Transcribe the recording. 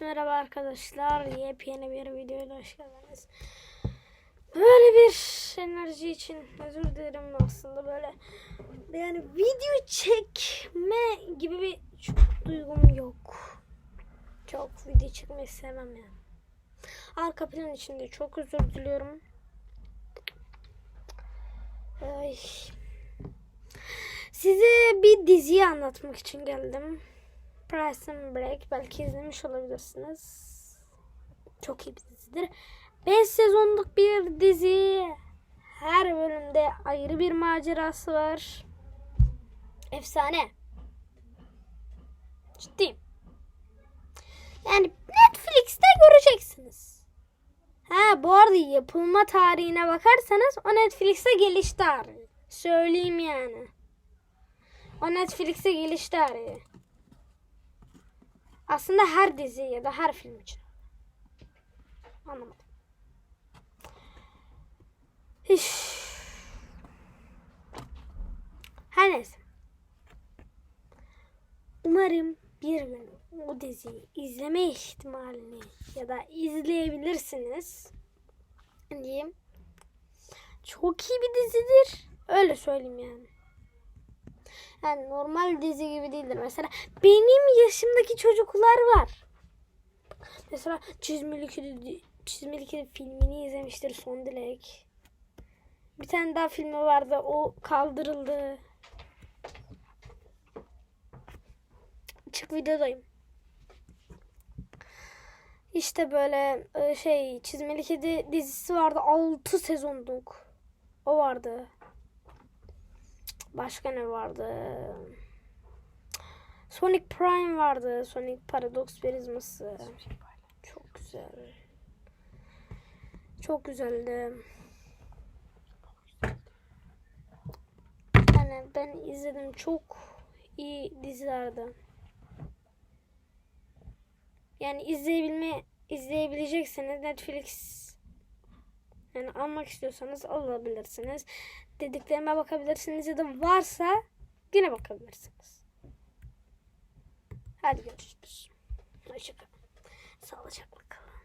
Merhaba arkadaşlar. Yepyeni bir videoya hoş geldiniz. Böyle bir enerji için özür dilerim aslında böyle yani video çekme gibi bir duygum yok. Çok video çekmeyi sevmem yani. Arka plan için de çok özür diliyorum. Ay. Size bir diziyi anlatmak için geldim. Prison Break belki izlemiş olabilirsiniz. Çok iyi bir dizidir. 5 sezonluk bir dizi. Her bölümde ayrı bir macerası var. Efsane. Ciddiyim. Yani Netflix'te göreceksiniz. Ha bu arada yapılma tarihine bakarsanız o Netflix'e geliş tarihi. Söyleyeyim yani. O Netflix'e geliş tarihi. Aslında her dizi ya da her film için. Anlamadım. Hiç. Her neyse. Umarım bir gün o diziyi izleme ihtimalini ya da izleyebilirsiniz. Diyeyim. Çok iyi bir dizidir. Öyle söyleyeyim yani. Yani normal dizi gibi değildir. Mesela benim yaşımdaki çocuklar var. Mesela Çizmeli Kedi, Çizmeli Kedi filmini izlemiştir Son Dilek. Bir tane daha filmi vardı. O kaldırıldı. Çık videodayım. İşte böyle e, şey Çizmeli Kedi dizisi vardı. 6 sezonluk. O vardı. Başka ne vardı? Sonic Prime vardı. Sonic Paradox Verizması. Çok güzel. Çok güzeldi. Yani ben izledim. Çok iyi dizilerdi. Yani izleyebilme izleyebileceksiniz. Netflix yani almak istiyorsanız alabilirsiniz. Dediklerime bakabilirsiniz ya da varsa yine bakabilirsiniz. Hadi görüşürüz. Hoşçakalın. Sağlıcakla kalın.